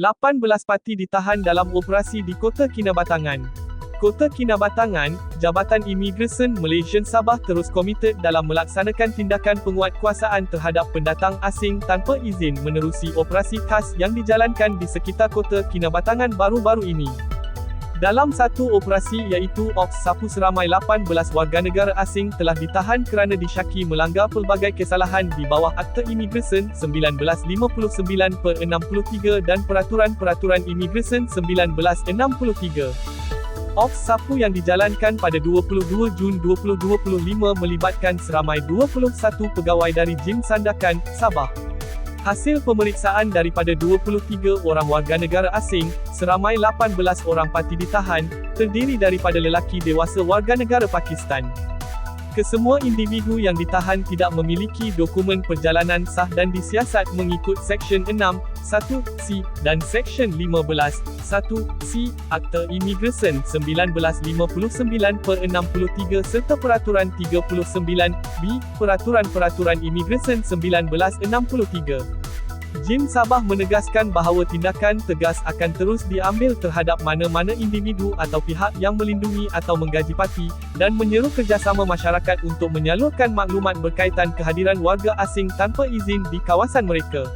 18 parti ditahan dalam operasi di Kota Kinabatangan. Kota Kinabatangan, Jabatan Imigresen Malaysian Sabah terus komited dalam melaksanakan tindakan penguatkuasaan terhadap pendatang asing tanpa izin menerusi operasi khas yang dijalankan di sekitar Kota Kinabatangan baru-baru ini. Dalam satu operasi iaitu Ops Sapu seramai 18 warga negara asing telah ditahan kerana disyaki melanggar pelbagai kesalahan di bawah Akta Imigresen 1959 per 63 dan Peraturan-Peraturan Imigresen 1963. Ops Sapu yang dijalankan pada 22 Jun 2025 melibatkan seramai 21 pegawai dari Jim Sandakan, Sabah. Hasil pemeriksaan daripada 23 orang warga negara asing, seramai 18 orang parti ditahan, terdiri daripada lelaki dewasa warga negara Pakistan. Kesemua individu yang ditahan tidak memiliki dokumen perjalanan sah dan disiasat mengikut Seksyen 6, 1C dan Seksyen 15, 1C Akta Imigresen 1959 per 63 serta Peraturan 39B Peraturan-Peraturan Imigresen 1963. Jim Sabah menegaskan bahawa tindakan tegas akan terus diambil terhadap mana-mana individu atau pihak yang melindungi atau menggaji parti, dan menyeru kerjasama masyarakat untuk menyalurkan maklumat berkaitan kehadiran warga asing tanpa izin di kawasan mereka.